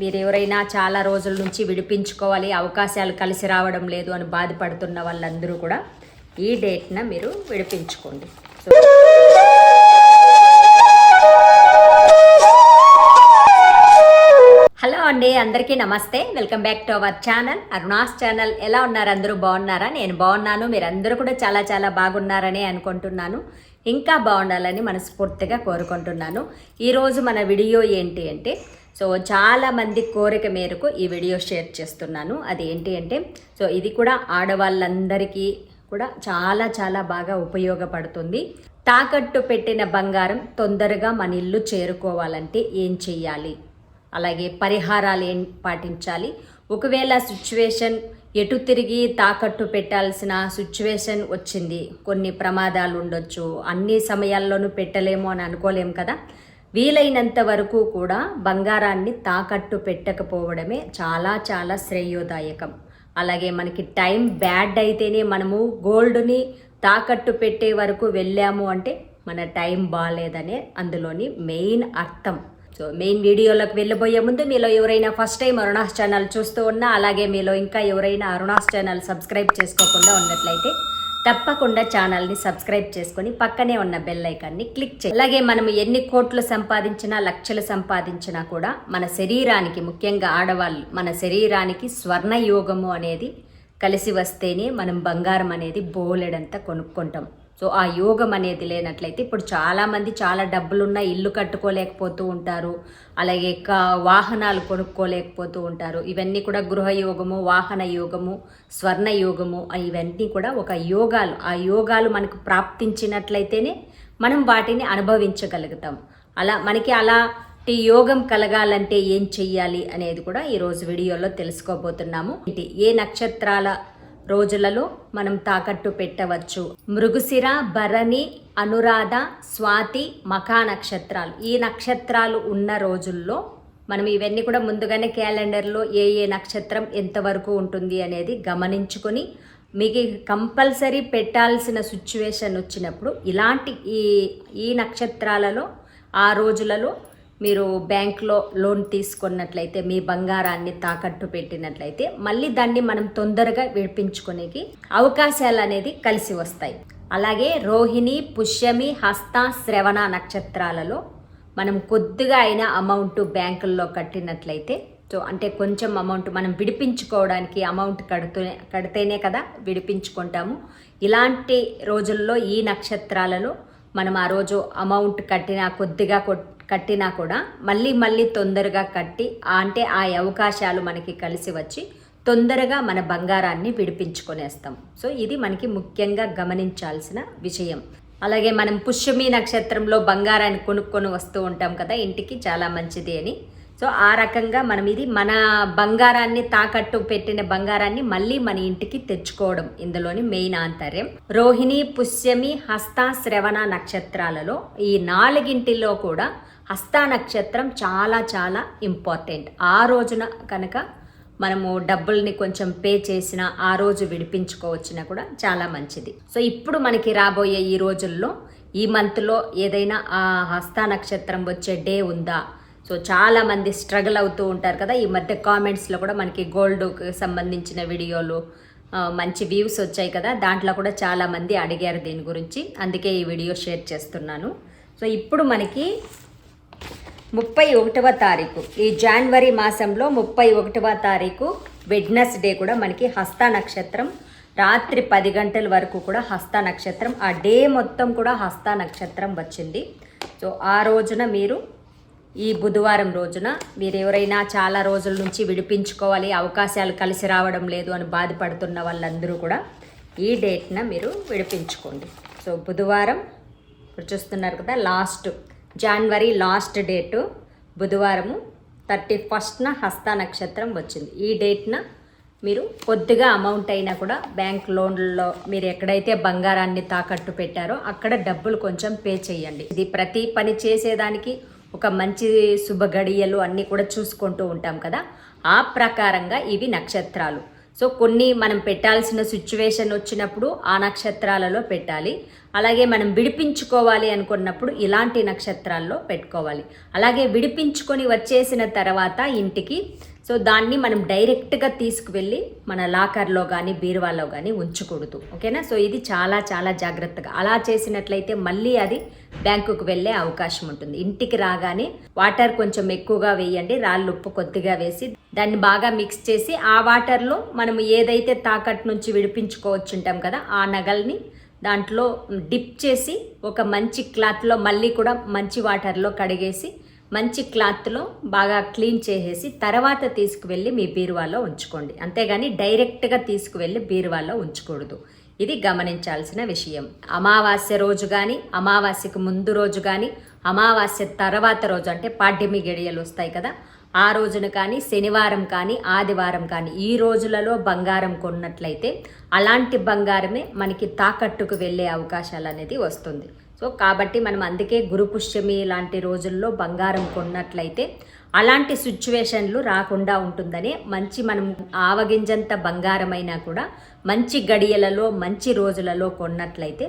మీరు ఎవరైనా చాలా రోజుల నుంచి విడిపించుకోవాలి అవకాశాలు కలిసి రావడం లేదు అని బాధపడుతున్న వాళ్ళందరూ కూడా ఈ డేట్న మీరు విడిపించుకోండి. సో హలో అండి అందరికీ నమస్తే. Welcome back to our channel. Aruna's channel. ఎలా ఉన్నారు? అందరూ బాగున్నారా? నేను బాగున్నాను. మీరు అందరూ కూడా చాలా చాలా బాగున్నారని అనుకుంటున్నాను. ఇంకా బాగుండాలని మనస్ఫూర్తిగా కోరుకుంటున్నాను. ఈరోజు మన వీడియో ఏంటి అంటే సో చాలామంది కోరిక మేరకు ఈ వీడియో షేర్ చేస్తున్నాను. అది ఏంటి అంటే సో ఇది కూడా ఆడవాళ్ళందరికీ కూడా చాలా చాలా బాగా ఉపయోగపడుతుంది. తాకట్టు పెట్టిన బంగారం తొందరగా మన ఇల్లు చేరుకోవాలంటే ఏం చెయ్యాలి? అలాగే పరిహారాలు ఏం పాటించాలి? ఒకవేళ సిచ్యువేషన్ ఎటు తిరిగి తాకట్టు పెట్టాల్సిన సిచ్యువేషన్ వచ్చింది. కొన్ని ప్రమాదాలు ఉండొచ్చు. అన్ని సమయాల్లోనూ పెట్టలేము అని అనుకోలేము కదా? వీలైనంత వరకు కూడా బంగారాన్ని తాకట్టు పెట్టకపోవడమే చాలా చాలా శ్రేయోదాయకం. అలాగే మనకి టైం బ్యాడ్ అయితేనే మనము గోల్డ్ని తాకట్టు పెట్టే వరకు వెళ్ళాము అంటే మన టైం బాగాలేదనే అందులోని మెయిన్ అర్థం. సో మెయిన్ వీడియోలకు వెళ్ళబోయే ముందు మీలో ఎవరైనా ఫస్ట్ టైం అరుణాస్ ఛానల్ చూస్తూ ఉన్నా అలాగే మీలో ఇంకా ఎవరైనా అరుణాస్ ఛానల్ సబ్స్క్రైబ్ చేసుకోకుండా ఉన్నట్లయితే తప్పకుండా ఛానల్ని సబ్స్క్రైబ్ చేసుకొని పక్కనే ఉన్న బెల్ ఐకాన్ని క్లిక్ చేయండి అలాగే మనం ఎన్ని కోట్లు సంపాదించినా లక్షలు సంపాదించినా కూడా మన శరీరానికి ముఖ్యంగా ఆడవాళ్ళు మన శరీరానికి స్వర్ణ యోగము అనేది కలిసి వస్తేనే మనం బంగారం అనేది బోలెడంతా కొనుక్కుంటాం. సో ఆ యోగం అనేది లేనట్లయితే ఇప్పుడు చాలామంది చాలా డబ్బులున్న ఇల్లు కట్టుకోలేకపోతూ ఉంటారు. అలాగే వాహనాలు కొనుక్కోలేకపోతూ ఉంటారు. ఇవన్నీ కూడా గృహ యోగము వాహన యోగము స్వర్ణ యోగము ఇవన్నీ కూడా ఒక యోగాలు. ఆ యోగాలు మనకు ప్రాప్తించినట్లయితేనే మనం వాటిని అనుభవించగలుగుతాం. అలా మనకి అలాంటి యోగం కలగాలంటే ఏం చెయ్యాలి అనేది కూడా ఈరోజు వీడియోలో తెలుసుకోబోతున్నాము. ఏ నక్షత్రాల రోజులలో మనం తాకట్టు పెట్టవచ్చు. మృగుశిర భరణి అనురాధ స్వాతి మఖా నక్షత్రాలు. ఈ నక్షత్రాలు ఉన్న రోజుల్లో మనం ఇవన్నీ కూడా ముందుగానే క్యాలెండర్లో ఏ ఏ నక్షత్రం ఎంతవరకు ఉంటుంది అనేది గమనించుకొని మీకు కంపల్సరీ పెట్టాల్సిన సిచ్యువేషన్ వచ్చినప్పుడు ఇలాంటి ఈ ఈ నక్షత్రాలలో ఆ రోజులలో మీరు బ్యాంక్లో లోన్ తీసుకున్నట్లయితే మీ బంగారాన్ని తాకట్టు పెట్టినట్లయితే మళ్ళీ దాన్ని మనం తొందరగా విడిపించుకునేకి అవకాశాలు అనేది కలిసి వస్తాయి. అలాగే రోహిణి పుష్యమి హస్త శ్రవణ నక్షత్రాలలో మనం కొద్దిగా అయినా అమౌంట్ బ్యాంకుల్లో కట్టినట్లయితే సో అంటే కొంచెం అమౌంట్ మనం విడిపించుకోవడానికి అమౌంట్ కడుతూనే కడితేనే కదా విడిపించుకుంటాము. ఇలాంటి రోజుల్లో ఈ నక్షత్రాలలో మనం ఆ రోజు అమౌంట్ కట్టినా కొద్దిగా కొట్ కట్టినా కూడా మళ్ళీ మళ్ళీ తొందరగా కట్టి అంటే ఆ అవకాశాలు మనకి కలిసి వచ్చి తొందరగా మన బంగారాన్ని విడిపించుకొనేస్తాం. సో ఇది మనకి ముఖ్యంగా గమనించాల్సిన విషయం. అలాగే మనం పుష్యమి నక్షత్రంలో బంగారాన్ని కొనుక్కొని వస్తూ ఉంటాం కదా ఇంటికి చాలా మంచిది అని. సో ఆ రకంగా మనం ఇది మన బంగారాన్ని తాకట్టు పెట్టిన బంగారాన్ని మళ్ళీ మన ఇంటికి తెచ్చుకోవడం ఇందులోని మెయిన్ ఆంతర్యం. రోహిణి పుష్యమి హస్త శ్రవణ నక్షత్రాలలో ఈ నాలుగింటిలో కూడా హస్త నక్షత్రం చాలా చాలా ఇంపార్టెంట్. ఆ రోజున కనుక మనము డబ్బుల్ని కొంచెం పే చేసిన ఆ రోజు విడిపించుకోవచ్చిన కూడా చాలా మంచిది. సో ఇప్పుడు మనకి రాబోయే ఈ రోజుల్లో ఈ మంత్లో ఏదైనా ఆ హస్త నక్షత్రం వచ్చే డే ఉందా? సో చాలామంది స్ట్రగుల్ అవుతూ ఉంటారు కదా ఈ మధ్య కామెంట్స్లో కూడా మనకి గోల్డ్కి సంబంధించిన వీడియోలు మంచి వ్యూస్ వచ్చాయి కదా దాంట్లో కూడా చాలామంది అడిగారు దీని గురించి. అందుకే ఈ వీడియో షేర్ చేస్తున్నాను. సో ఇప్పుడు మనకి ముప్పై ఒకటవ తారీఖు. ఈ జనవరి మాసంలో ముప్పై ఒకటవ తారీఖు వెడ్నెస్డే కూడా మనకి హస్త నక్షత్రం. రాత్రి పది గంటల వరకు కూడా హస్త నక్షత్రం. ఆ డే మొత్తం కూడా హస్త నక్షత్రం వచ్చింది. సో ఆ రోజున మీరు ఈ బుధవారం రోజున మీరు ఎవరైనా చాలా రోజుల నుంచి విడిపించుకోవాలి అవకాశాలు కలిసి రావడం లేదు అని బాధపడుతున్న వాళ్ళందరూ కూడా ఈ డేట్న మీరు విడిపించుకోండి. సో బుధవారం ఇప్పుడు చూస్తున్నారు కదా లాస్ట్ జనవరి లాస్ట్ డేటు బుధవారము థర్టీ ఫస్ట్న హస్త నక్షత్రం వచ్చింది. ఈ డేట్న మీరు కొద్దిగా అమౌంట్ అయినా కూడా బ్యాంక్ లోన్లలో మీరు ఎక్కడైతే బంగారాన్ని తాకట్టు పెట్టారో అక్కడ డబ్బులు కొంచెం పే చేయండి. ఇది ప్రతి పని చేసేదానికి ఒక మంచి శుభ గడియలు అన్నీ కూడా చూసుకుంటూ ఉంటాం కదా. ఆ ప్రకారంగా ఇవి నక్షత్రాలు. సో కొన్ని మనం పెట్టాల్సిన సిచ్యువేషన్ వచ్చినప్పుడు ఆ నక్షత్రాలలో పెట్టాలి. అలాగే మనం విడిపించుకోవాలి అనుకున్నప్పుడు ఇలాంటి నక్షత్రాల్లో పెట్టుకోవాలి. అలాగే విడిపించుకొని వచ్చేసిన తర్వాత ఇంటికి సో దాన్ని మనం డైరెక్ట్గా తీసుకువెళ్ళి మన లాకర్లో కానీ బీరువాలో కానీ ఉంచకూడదు. ఓకేనా? సో ఇది చాలా చాలా జాగ్రత్తగా. అలా చేసినట్లయితే మళ్ళీ అది బ్యాంకుకు వెళ్ళే అవకాశం ఉంటుంది. ఇంటికి రాగానే వాటర్ కొంచెం ఎక్కువగా వేయండి. రాళ్ళు ఉప్పు కొద్దిగా వేసి దాన్ని బాగా మిక్స్ చేసి ఆ వాటర్లో మనం ఏదైతే తాకట్టు నుంచి విడిపించుకోవచ్చు ఉంటాం కదా ఆ నగల్ని దాంట్లో డిప్ చేసి ఒక మంచి క్లాత్లో మళ్ళీ కూడా మంచి వాటర్లో కడిగేసి మంచి క్లాత్లో బాగా క్లీన్ చేసేసి తర్వాత తీసుకువెళ్ళి మీ బీరువాలో ఉంచుకోండి. అంతేగాని డైరెక్ట్గా తీసుకువెళ్ళి బీరువాలో ఉంచకూడదు. ఇది గమనించాల్సిన విషయం. అమావాస్య రోజు కానీ అమావాస్యకు ముందు రోజు కానీ అమావాస్య తర్వాత రోజు అంటే పాడ్యమి గడియలు వస్తాయి కదా ఆ రోజున కానీ శనివారం కానీ ఆదివారం కానీ ఈ రోజులలో బంగారం కొన్నట్లయితే అలాంటి బంగారమే మనకి తాకట్టుకు వెళ్ళే అవకాశాలు అనేది వస్తుంది. సో కాబట్టి మనం అందుకే గురుపుష్యమి లాంటి రోజుల్లో బంగారం కొన్నట్లయితే అలాంటి సిచ్యువేషన్లు రాకుండా ఉంటుందని మంచి మనం ఆవగింజంత బంగారమైనా కూడా మంచి గడియలలో మంచి రోజులలో కొన్నట్లయితే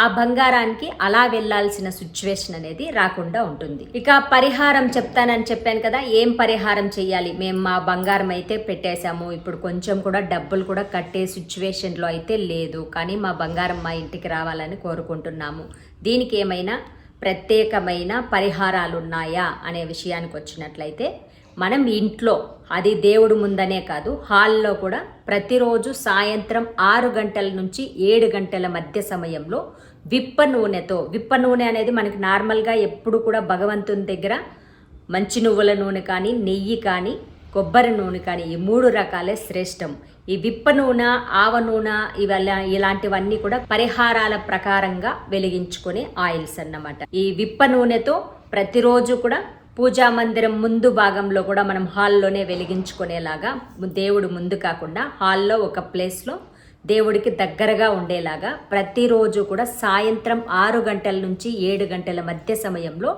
ఆ బంగారానికి అలా వెళ్ళాల్సిన సిచ్యువేషన్ అనేది రాకుండా ఉంటుంది. ఇక పరిహారం చెప్తానని చెప్పాను కదా ఏం పరిహారం చేయాలి మేము మా బంగారం అయితే పెట్టేశాము. ఇప్పుడు కొంచెం కూడా డబ్బులు కూడా కట్టే సిచ్యువేషన్లో అయితే లేదు. కానీ మా బంగారం మా ఇంటికి రావాలని కోరుకుంటున్నాము. దీనికి ఏమైనా ప్రత్యేకమైన పరిహారాలు ఉన్నాయా అనే విషయానికి వచ్చినట్లయితే మనం ఇంట్లో అది దేవుడు ముందనే కాదు హాల్లో కూడా ప్రతిరోజు సాయంత్రం ఆరు గంటల నుంచి ఏడు గంటల మధ్య సమయంలో విప్ప నూనెతో విప్ప నూనె అనేది మనకి నార్మల్గా ఎప్పుడు కూడా భగవంతుని దగ్గర మంచి నువ్వుల నూనె కానీ నెయ్యి కానీ కొబ్బరి నూనె కానీ ఈ మూడు రకాలే శ్రేష్టం. ఈ విప్ప నూనె ఆవ నూనె ఇవల్ల ఇలాంటివన్నీ కూడా పరిహారాల ప్రకారంగా వెలిగించుకునే ఆయిల్స్ అన్నమాట. ఈ విప్ప నూనెతో ప్రతిరోజు కూడా పూజా మందిరం ముందు భాగంలో కూడా మనం హాల్లోనే వెలిగించుకునేలాగా దేవుడు ముందు కాకుండా హాల్లో ఒక ప్లేస్లో దేవుడికి దగ్గరగా ఉండేలాగా ప్రతిరోజు కూడా సాయంత్రం ఆరు గంటల నుంచి ఏడు గంటల మధ్య సమయంలో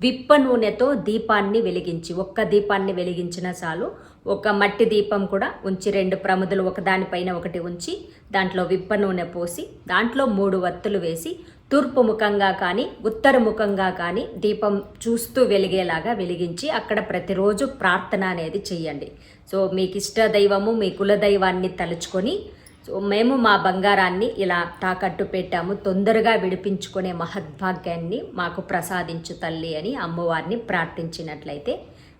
విప్ప నూనెతో దీపాన్ని వెలిగించి ఒక్క దీపాన్ని వెలిగించిన చాలు. ఒక మట్టి దీపం కూడా ఉంచి రెండు ప్రముదులు ఒకదానిపైన ఒకటి ఉంచి దాంట్లో విప్ప నూనె పోసి దాంట్లో మూడు వత్తులు వేసి తూర్పు ముఖంగా కానీ ఉత్తర ముఖంగా కానీ దీపం చూస్తూ వెలిగేలాగా వెలిగించి అక్కడ ప్రతిరోజు ప్రార్థన అనేది చెయ్యండి సో మీకు ఇష్ట దైవము మీ కులదైవాన్ని తలుచుకొని సో మేము మా బంగారాన్ని ఇలా తాకట్టు పెట్టాము. తొందరగా విడిపించుకునే మహద్భాగ్యాన్ని మాకు ప్రసాదించు తల్లి అని అమ్మవారిని ప్రార్థించినట్లయితే.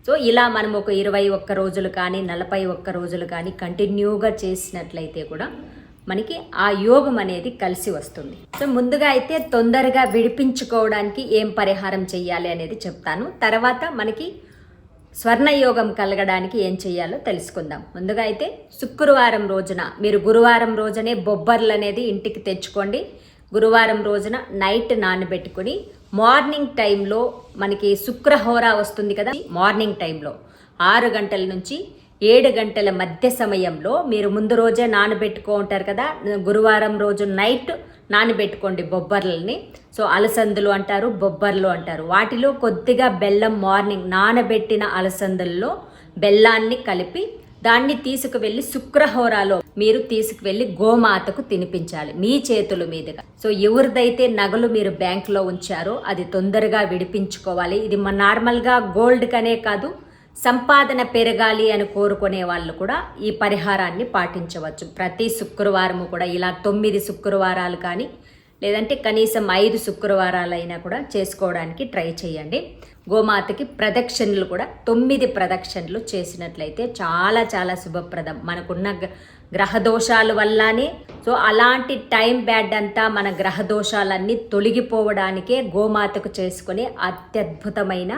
సో ఇలా మనం ఒక ఇరవై ఒక్క రోజులు కానీ నలభై ఒక్క రోజులు కానీ కంటిన్యూగా చేసినట్లయితే కూడా మనకి ఆ యోగం అనేది కలిసి వస్తుంది. సో ముందుగా అయితే తొందరగా విడిపించుకోవడానికి ఏం పరిహారం చేయాలి అనేది చెప్తాను. తర్వాత మనకి స్వర్ణయోగం కలగడానికి ఏం చేయాలో తెలుసుకుందాం. ముందుగా అయితే శుక్రవారం రోజున మీరు గురువారం రోజునే బొబ్బర్లు అనేది ఇంటికి తెచ్చుకోండి. గురువారం రోజున నైట్ నానబెట్టుకుని మార్నింగ్ టైంలో మనకి శుక్రహోర వస్తుంది కదా మార్నింగ్ టైంలో ఆరు గంటల నుంచి ఏడు గంటల మధ్య సమయంలో మీరు ముందు రోజే నానబెట్టుకో ఉంటారు కదా గురువారం రోజు నైట్ నానబెట్టుకోండి బొబ్బర్లని. సో అలసందులు అంటారు బొబ్బర్లు అంటారు. వాటిలో కొద్దిగా బెల్లం మార్నింగ్ నానబెట్టిన అలసందుల్లో బెల్లాన్ని కలిపి దాన్ని తీసుకువెళ్ళి శుక్రహోరాలో మీరు తీసుకువెళ్ళి గోమాతకు తినిపించాలి మీ చేతుల మీదుగా. సో ఎవరిదైతే నగలు మీరు బ్యాంకులో ఉంచారో అది తొందరగా విడిపించుకోవాలి. ఇది మా నార్మల్గా గోల్డ్ కనే కాదు సంపాదన పెరగాలి అని కోరుకునే వాళ్ళు కూడా ఈ పరిహారాన్ని పాటించవచ్చు. ప్రతి శుక్రవారము కూడా ఇలా తొమ్మిది శుక్రవారాలు కానీ లేదంటే కనీసం ఐదు శుక్రవారాలైనా కూడా చేసుకోవడానికి ట్రై చేయండి. గోమాతకి ప్రదక్షిణలు కూడా తొమ్మిది ప్రదక్షిణలు చేసినట్లయితే చాలా చాలా శుభప్రదం. మనకున్న గ్రహ దోషాల వల్లనే సో అలాంటి టైం బ్యాడ్ అంతా మన గ్రహ దోషాలన్నీ తొలగిపోవడానికే గోమాతకు చేసుకునే అత్యద్భుతమైన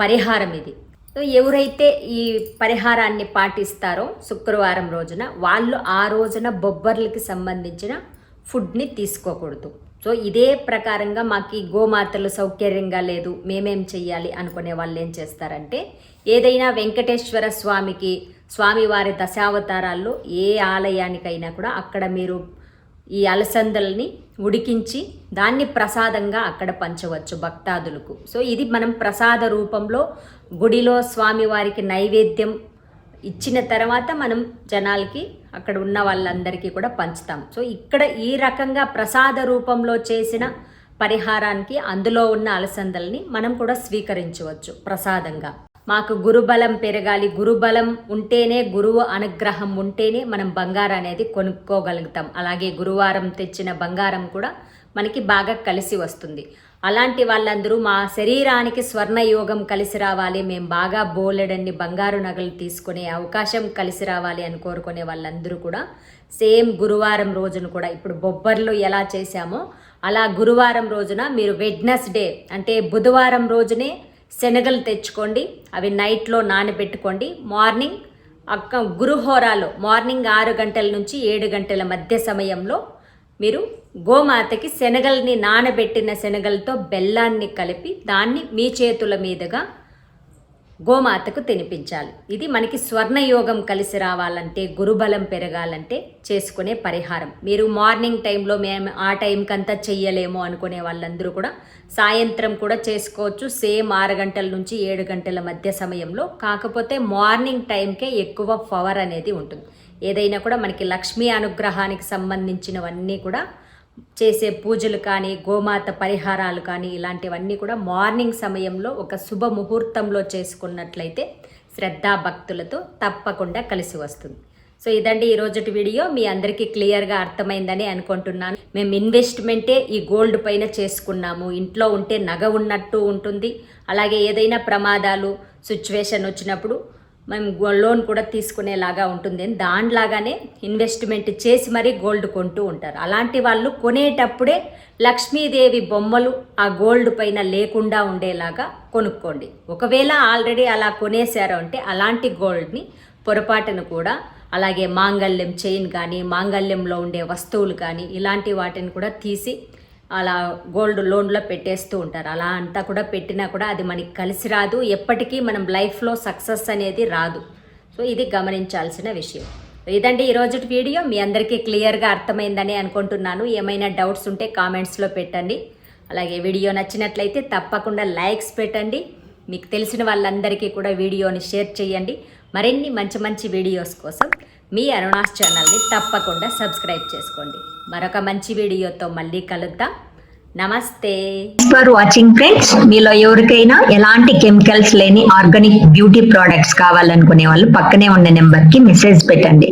పరిహారం ఇది. ఎవరైతే ఈ పరిహారాన్ని పాటిస్తారో శుక్రవారం రోజున వాళ్ళు ఆ రోజున బొబ్బర్లకి సంబంధించిన ఫుడ్ని తీసుకోకూడదు. సో ఇదే ప్రకారంగా మాకు ఈ గోమాతలు సౌకర్యంగా లేదు మేమేం చెయ్యాలి అనుకునే వాళ్ళు ఏం చేస్తారంటే ఏదైనా వెంకటేశ్వర స్వామికి స్వామివారి దశావతారాల్లో ఏ ఆలయానికైనా కూడా అక్కడ మీరు ఈ అలసందల్ని ఉడికించి దాన్ని ప్రసాదంగా అక్కడ పంచవచ్చు భక్తాదులకు. సో ఇది మనం ప్రసాద రూపంలో గుడిలో స్వామివారికి నైవేద్యం ఇచ్చిన తర్వాత మనం జనాలకి అక్కడ ఉన్న వాళ్ళందరికీ కూడా పంచుతాం. సో ఇక్కడ ఈ రకంగా ప్రసాద రూపంలో చేసిన పరిహారానికి అందులో ఉన్న అలసందల్ని మనం కూడా స్వీకరించవచ్చు ప్రసాదంగా. మాకు గురుబలం పెరగాలి. గురుబలం ఉంటేనే గురువు అనుగ్రహం ఉంటేనే మనం బంగారం అనేది కొనుక్కోగలుగుతాం. అలాగే గురువారం తెచ్చిన బంగారం కూడా మనకి బాగా కలిసి వస్తుంది. అలాంటి వాళ్ళందరూ మా శరీరానికి స్వర్ణయోగం కలిసి రావాలి. మేము బాగా బోలెడన్ని బంగారు నగలు తీసుకునే అవకాశం కలిసి రావాలి అని కోరుకునే వాళ్ళందరూ కూడా సేమ్ గురువారం రోజున కూడా ఇప్పుడు బొబ్బర్లు ఎలా చేశామో అలా గురువారం రోజున మీరు వెడ్నెస్డే అంటే బుధవారం రోజునే శనగలు తెచ్చుకోండి అవి నైట్లో నానబెట్టుకోండి. మార్నింగ్ అక్క గురుహోరాలో మార్నింగ్ ఆరు గంటల నుంచి ఏడు గంటల మధ్య సమయంలో మీరు గోమాతకి శనగల్ని నానబెట్టిన శనగలతో బెల్లాన్ని కలిపి దాన్ని మీ చేతుల మీదుగా గోమాతకు తినిపించాలి. ఇది మనకి స్వర్ణయోగం కలిసి రావాలంటే గురుబలం పెరగాలంటే చేసుకునే పరిహారం. మీరు మార్నింగ్ టైంలో మేము ఆ టైంకంతా చెయ్యలేము అనుకునే వాళ్ళందరూ కూడా సాయంత్రం కూడా చేసుకోవచ్చు. సేమ్ ఆరు గంటల నుంచి ఏడు గంటల మధ్య సమయంలో. కాకపోతే మార్నింగ్ టైంకే ఎక్కువ పవర్ అనేది ఉంటుంది. ఏదైనా కూడా మనకి లక్ష్మీ అనుగ్రహానికి సంబంధించినవన్నీ కూడా చేసే పూజలు కానీ గోమాత పరిహారాలు కానీ ఇలాంటివన్నీ కూడా మార్నింగ్ సమయంలో ఒక శుభ ముహూర్తంలో చేసుకున్నట్లయితే శ్రద్ధా భక్తులతో తప్పకుండా కలిసి వస్తుంది. సో ఇదండి ఈ రోజుటి వీడియో. మీ అందరికీ క్లియర్గా అర్థమైందని అనుకుంటున్నాను. మేము ఇన్వెస్ట్మెంటే ఈ గోల్డ్ పైన చేసుకున్నాము. ఇంట్లో ఉంటే నగ ఉన్నట్టు ఉంటుంది. అలాగే ఏదైనా ప్రమాదాలు సిచ్యువేషన్ వచ్చినప్పుడు మేము లోన్ కూడా తీసుకునేలాగా ఉంటుంది. దానిలాగానే ఇన్వెస్ట్మెంట్ చేసి మరీ గోల్డ్ కొంటూ ఉంటారు. అలాంటి వాళ్ళు కొనేటప్పుడే లక్ష్మీదేవి బొమ్మలు ఆ గోల్డ్ పైన లేకుండా ఉండేలాగా కొనుక్కోండి. ఒకవేళ ఆల్రెడీ అలా కొనేశారు అంటే అలాంటి గోల్డ్ని పొరపాటును కూడా అలాగే మాంగళ్యం చైన్ కానీ మాంగళ్యంలో ఉండే వస్తువులు కానీ ఇలాంటి వాటిని కూడా తీసి అలా గోల్డ్ లోన్లో పెట్టేస్తూ ఉంటారు. అలా అంతా కూడా పెట్టినా కూడా అది మనకి కలిసి రాదు. ఎప్పటికీ మనం లైఫ్లో సక్సెస్ అనేది రాదు. సో ఇది గమనించాల్సిన విషయం. ఇదండి ఈరోజు వీడియో. మీ అందరికీ క్లియర్గా అర్థమైందని అనుకుంటున్నాను. ఏమైనా డౌట్స్ ఉంటే కామెంట్స్లో పెట్టండి. అలాగే వీడియో నచ్చినట్లయితే తప్పకుండా లైక్స్ పెట్టండి. మీకు తెలిసిన వాళ్ళందరికీ కూడా వీడియోని షేర్ చేయండి. మరిన్ని మంచి మంచి వీడియోస్ కోసం మీ అరుణాస్ ఛానల్ని తప్పకుండా సబ్స్క్రైబ్ చేసుకోండి. మరొక మంచి వీడియోతో మళ్ళీ కలుద్దాం. నమస్తే. ఫర్ వాచింగ్ ఫ్రెండ్స్ మీలో ఎవరికైనా ఎలాంటి కెమికల్స్ లేని ఆర్గానిక్ బ్యూటీ ప్రోడక్ట్స్ కావాలనుకునే వాళ్ళు పక్కనే ఉన్న నెంబర్కి మెసేజ్ పెట్టండి.